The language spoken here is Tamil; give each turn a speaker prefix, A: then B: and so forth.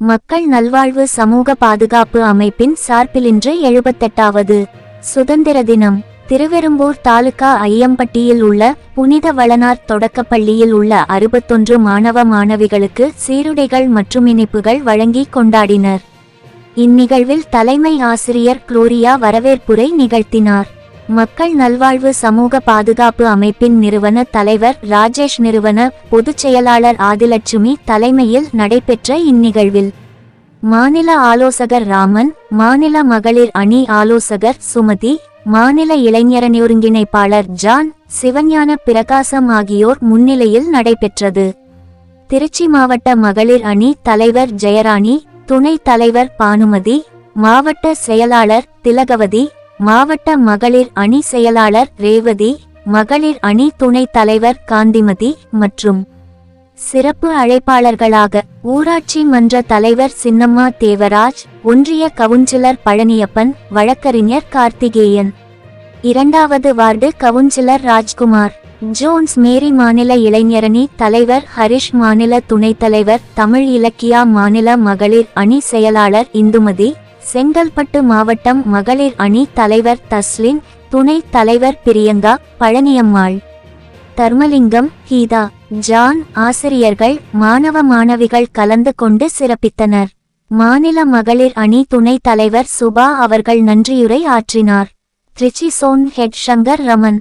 A: மக்கள் நல்வாழ்வு சமூக பாதுகாப்பு அமைப்பின் சார்பிலின்று எழுபத்தெட்டாவது சுதந்திர தினம். திருவெரும்பூர் தாலுகா ஐயம்பட்டியில் உள்ள புனித வளனார் தொடக்கப்பள்ளியில் உள்ள அறுபத்தொன்று மாணவ மாணவிகளுக்கு சீருடைகள் மற்றும் இனிப்புகள் வழங்கி கொண்டாடினர். இந்நிகழ்வில் தலைமை ஆசிரியர் குளோரியா வரவேற்புரை நிகழ்த்தினார். மக்கள் நல்வாழ்வு சமூக பாதுகாப்பு அமைப்பின் நிறுவன தலைவர் ராஜேஷ் நிறுவன பொதுச் செயலாளர் ஆதிலட்சுமி தலைமையில் நடைபெற்ற இந்நிகழ்வில் மாநில ஆலோசகர் ராமன் மாநில மகளிர் அணி ஆலோசகர் சுமதி மாநில இளைஞரணி ஒருங்கிணைப்பாளர் ஜான் சிவஞான பிரகாசம் ஆகியோர் முன்னிலையில் நடைபெற்றது. திருச்சி மாவட்ட மகளிர் அணி தலைவர் ஜெயராணி துணைத் தலைவர் பானுமதி மாவட்ட செயலாளர் திலகவதி மாவட்ட மகளிர் அணி செயலாளர் ரேவதி மகளிர் அணி துணைத் தலைவர் காந்திமதி மற்றும் சிறப்பு அழைப்பாளர்களாக ஊராட்சி மன்ற தலைவர் சின்னம்மா தேவராஜ் ஒன்றிய கவுன்சிலர் பழனியப்பன் வழக்கறிஞர் கார்த்திகேயன். இரண்டாவது ward councillor Rajkumar. Jones Mary மாநில இளைஞரணி தலைவர் ஹரிஷ் மாநில துணைத் தலைவர் தமிழ் இலக்கியா மாநில மகளிர் அணி செயலாளர் இந்துமதி செங்கல்பட்டு மாவட்டம் மகளிர் அணி தலைவர் தஸ்லின் துணை தலைவர் பிரியங்கா பழனியம்மாள். தர்மலிங்கம் கீதா ஜான் ஆசிரியர்கள் மாணவ மாணவிகள் கலந்து கொண்டு சிறப்பித்தனர். மாநில மகளிர் அணி துணைத் தலைவர் சுபா அவர்கள் நன்றியுரை ஆற்றினார். Trichy zone head Shankar Raman.